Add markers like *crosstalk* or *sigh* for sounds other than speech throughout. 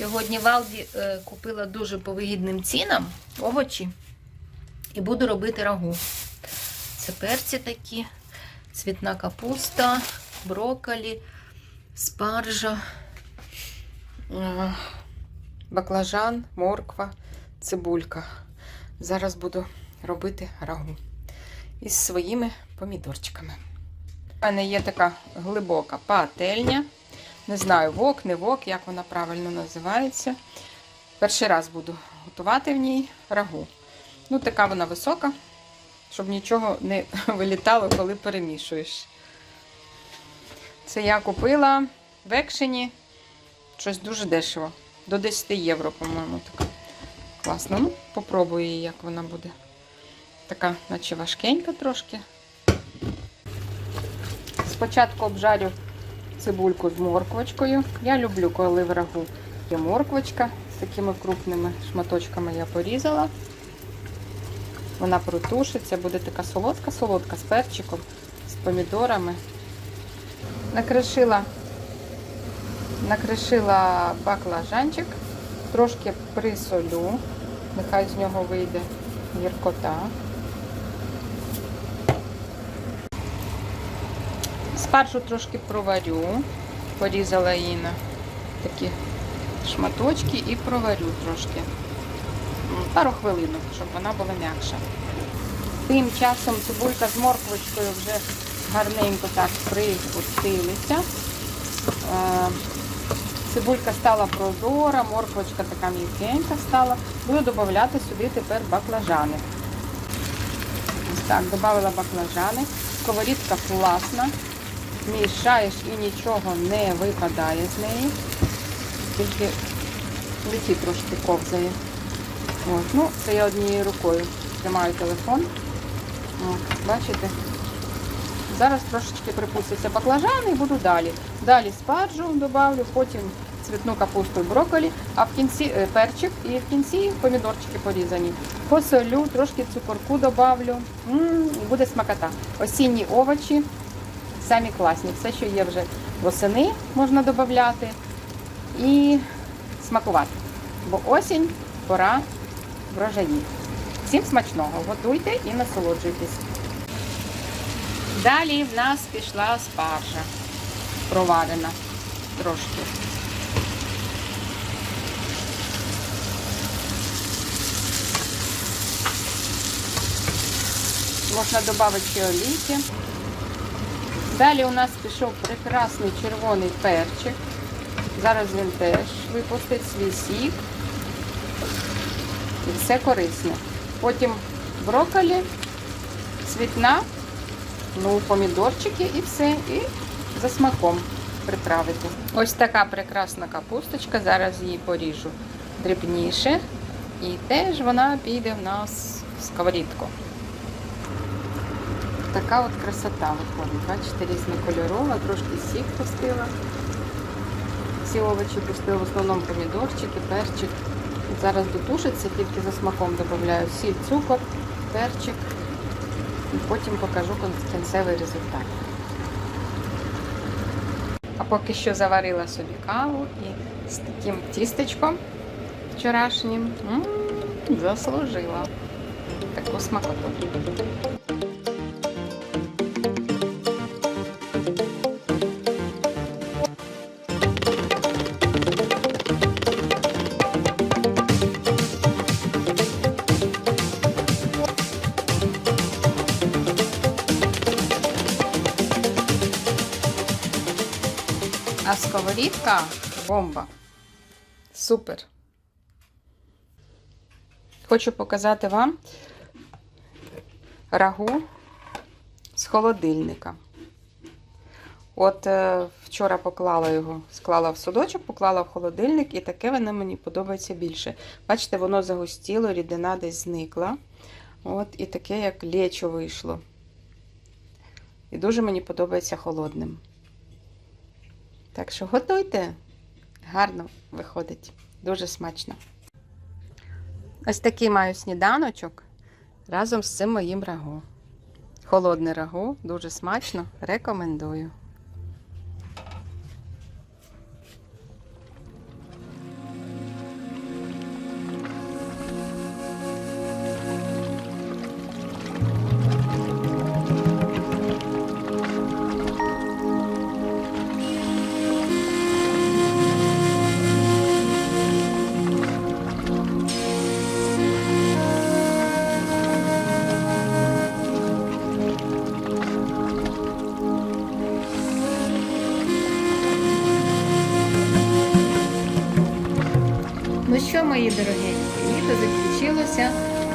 Сьогодні в Алді е, купила дуже по вигідним цінам овочі і буду робити рагу. Це перці такі, цвітна капуста, брокколі, спаржа, е, баклажан, морква, цибулька. Зараз буду робити рагу із своїми помідорчиками. У мене є така глибока пательня. Не знаю, вок, не вок, як вона правильно називається. Перший раз буду готувати в ній рагу. Ну, така вона висока, щоб нічого не *laughs* вилітало, коли перемішуєш. Це я купила в екшені щось дуже дешево. До 10 євро, по-моєму, така. Класно. Ну, попробую її, як вона буде. Така, наче важкенька трошки. Спочатку обжарю цибульку з морквочкою. Я люблю, коли в рагу є морквочка. З такими крупними шматочками я порізала. Вона протушиться, буде така солодка-солодка з перчиком, з помідорами. Накришила, накришила баклажанчик, трошки присолю, нехай з нього вийде гіркота. Спаржу трошки проварю, порізала її на такі шматочки і проварю трошки. Пару хвилинок, щоб вона була м'якша. Тим часом цибулька з морквочкою вже гарненько так припустилися. Е, Цибулька стала прозора, морквочка така м'якенька стала. Буду додавати сюди тепер баклажани. Ось так, додала баклажани. Сковорідка класна. Мішаєш і нічого не випадає з неї. Тільки леті трошки ковзає. От. Ну, це я однією рукою тримаю телефон. От, бачите? Зараз трошечки припустяться баклажани і буду далі. Далі спаржу додавлю, потім цвітну капусту і брокколі, а в кінці е, перчик і в кінці помідорчики порізані. Посолю, трошки цукорку додавлю. Буде смакота. Осінні овочі самі класні. Все, що є вже восени, можна додати і смакувати. Бо осінь пора врожаїв. Всім смачного, готуйте і насолоджуйтесь. Далі в нас пішла спаржа проварена трошки. Можна додати ще олійки. Далі у нас пішов прекрасний червоний перчик. Зараз він теж випустить свій сік. І все корисне. Потім брокколі, цвітна, ну, помідорчики і все. І за смаком приправити. Ось така прекрасна капусточка. Зараз її поріжу дрібніше. І теж вона піде в нас в сковорідку. Така от красота виходить. Бачите, різнокольорова, трошки сік пустила. Ці овочі пустила, в основному помідорчики, перчик. Зараз дотушиться, тільки за смаком додаю сіль, цукор, перчик. І потім покажу кінцевий результат. А поки що заварила собі каву і з таким тістечком вчорашнім м, заслужила таку смакоту. А сковорідка бомба. Супер. Хочу показати вам рагу з холодильника. От е, вчора поклала його, склала в судочок, поклала в холодильник, і таке воно мені подобається більше. Бачите, воно загустіло, рідина десь зникла. От, і таке, як лечо вийшло. І дуже мені подобається холодним. Так що готуйте. Гарно виходить. Дуже смачно. Ось такий маю сніданочок разом з цим моїм рагу. Холодне рагу, дуже смачно. Рекомендую. Ну що, мої дорогенькі, літо закінчилося,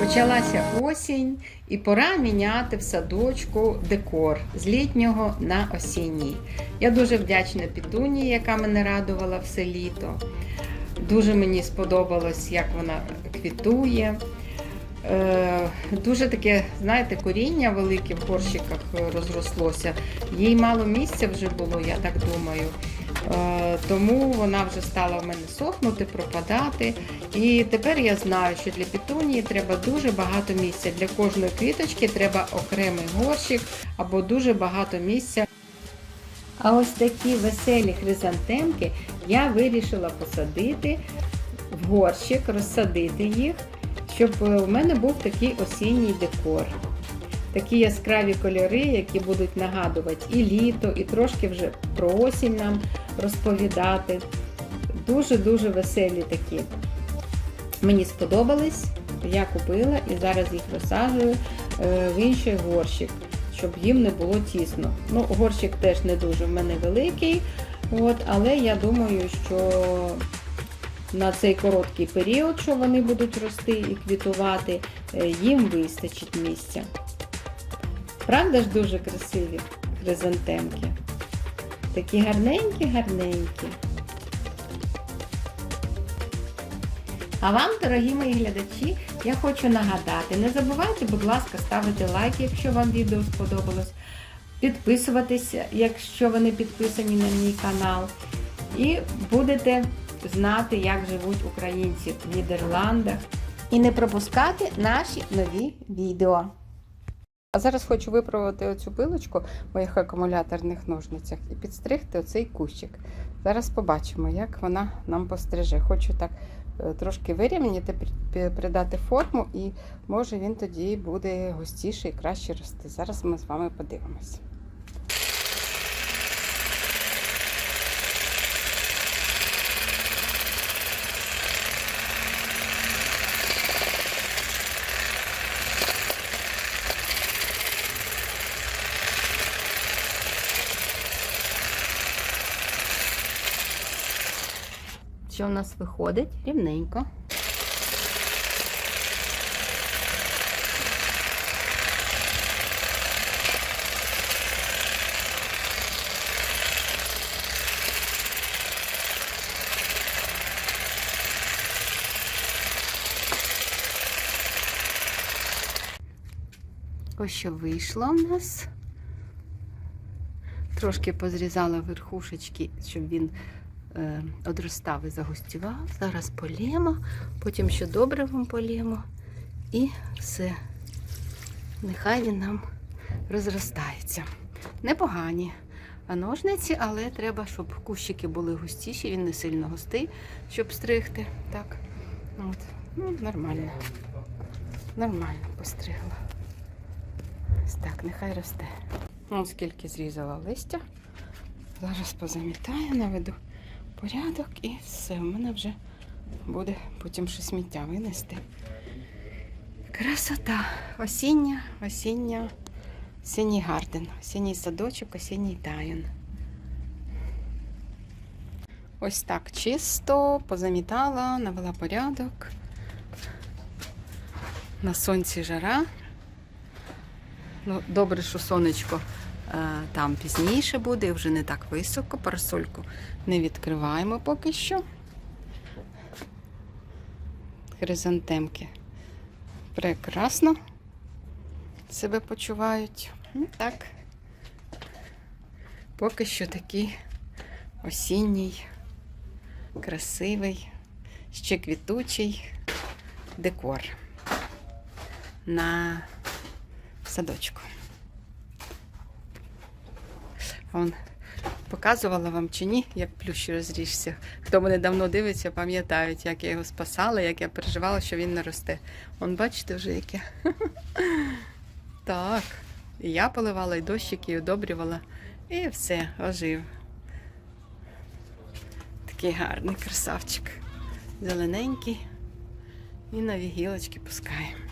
почалася осінь, і пора міняти в садочку декор з літнього на осінній. Я дуже вдячна Пітуні, яка мене радувала все літо. Дуже мені сподобалось, як вона квітує. Е, Дуже таке, знаєте, коріння велике в горщиках розрослося. Їй мало місця вже було, я так думаю. Е, Тому вона вже стала в мене сохнути, пропадати. І тепер я знаю, що для петунії треба дуже багато місця. Для кожної квіточки треба окремий горщик або дуже багато місця. А ось такі веселі хризантемки я вирішила посадити в горщик, розсадити їх, щоб е, у мене був такий осінній декор. Такі яскраві кольори, які будуть нагадувати і літо, і трошки вже про осінь нам розповідати. Дуже-дуже веселі такі. Мені сподобались, я купила і зараз їх висаджую е, в інший горщик, щоб їм не було тісно. Ну, горщик теж не дуже в мене великий, от, але я думаю, що на цей короткий період, що вони будуть рости і квітувати, е, їм вистачить місця. Правда ж дуже красиві хризантемки? Такі гарненькі-гарненькі. А вам, дорогі мої глядачі, я хочу нагадати, не забувайте, будь ласка, ставити лайк, якщо вам відео сподобалось, підписуватися, якщо ви не підписані на мій канал. І будете знати, як живуть українці в Нідерландах. І не пропускати наші нові відео. А зараз хочу виправити оцю пилочку в моїх акумуляторних ножницях і підстригти оцей кущик. Зараз побачимо, як вона нам постриже. Хочу так е, трошки вирівняти, придати форму, і може він тоді буде густіший і краще рости. Зараз ми з вами подивимось. Що в нас виходить? Рівненько. Ось що вийшло в нас. Трошки позрізала верхушечки, щоб він одростав і загустівав. Зараз полємо, потім ще добре вам полємо. І все. Нехай він нам розростається. Непогані ножниці, але треба, щоб кущики були густіші, він не сильно густий, щоб стригти. Так. От. Ну, нормально. Нормально постригла. Ось так, нехай росте. Ну, скільки зрізала листя. Зараз позамітаю, наведу порядок і все. У мене вже буде потім ще сміття винести. Красота. Осіння, осіння, осінній гарден, осінній садочок, осінній тайон. Ось так чисто, позамітала, навела порядок. На сонці жара. Ну, добре, що сонечко там пізніше буде, вже не так високо. Парасольку не відкриваємо поки що. Хризантемки прекрасно себе почувають. Ну, Так. Поки що такий осінній, красивий, ще квітучий декор на садочку. Вон, показувала вам чи ні, як плющ розріжся. Хто мене давно дивиться, пам'ятають, як я його спасала, як я переживала, що він не росте. Вон, бачите вже яке. *laughs* Так. І я поливала, і дощик, і одобрювала. І все, ожив. Такий гарний красавчик. Зелененький. І нові гілочки пускає.